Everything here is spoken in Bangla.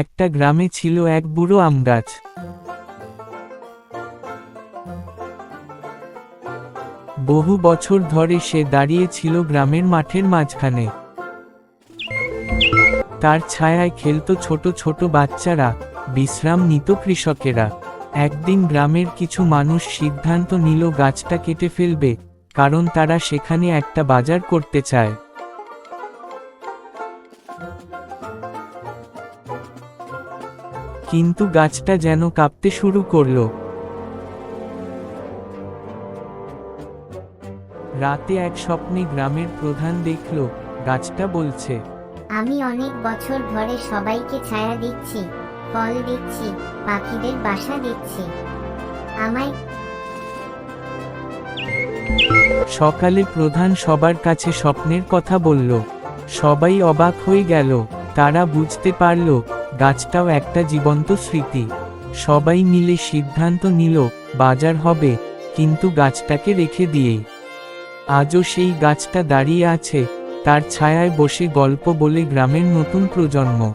একটা গ্রামে ছিল এক বুড়ো আম গাছ। বহু বছর ধরে সে দাঁড়িয়ে ছিল গ্রামের মাঠের মাঝখানে। তার ছায়ায় খেলতো ছোট ছোট বাচ্চারা, বিশ্রাম নিত কৃষকেরা। একদিন গ্রামের কিছু মানুষ সিদ্ধান্ত নিল গাছটা কেটে ফেলবে, কারণ তারা সেখানে একটা বাজার করতে চায়। কিন্তু গাছটা যেন কাঁপতে শুরু করল। রাতে এক স্বপ্নে গ্রামের প্রধান দেখল গাছটা বলছে আমি অনেক বছর ধরে সবাইকে ছায়া দিচ্ছি ফল দিচ্ছি পাখিদের বাসা দিচ্ছি। আমায় সকালে প্রধান সবার কাছে স্বপ্নের কথা বলল। সবাই অবাক হয়ে গেল তারা বুঝতে পারল গাছটাও একটা জীবন্ত স্মৃতি। সবাই মিলে সিদ্ধান্ত নিল, বাজার হবে, কিন্তু গাছটাকে রেখে দিয়েই। আজও সেই গাছটা দাঁড়িয়ে আছে, তার ছায়ায় বসে গল্প বলে গ্রামের নতুন প্রজন্ম।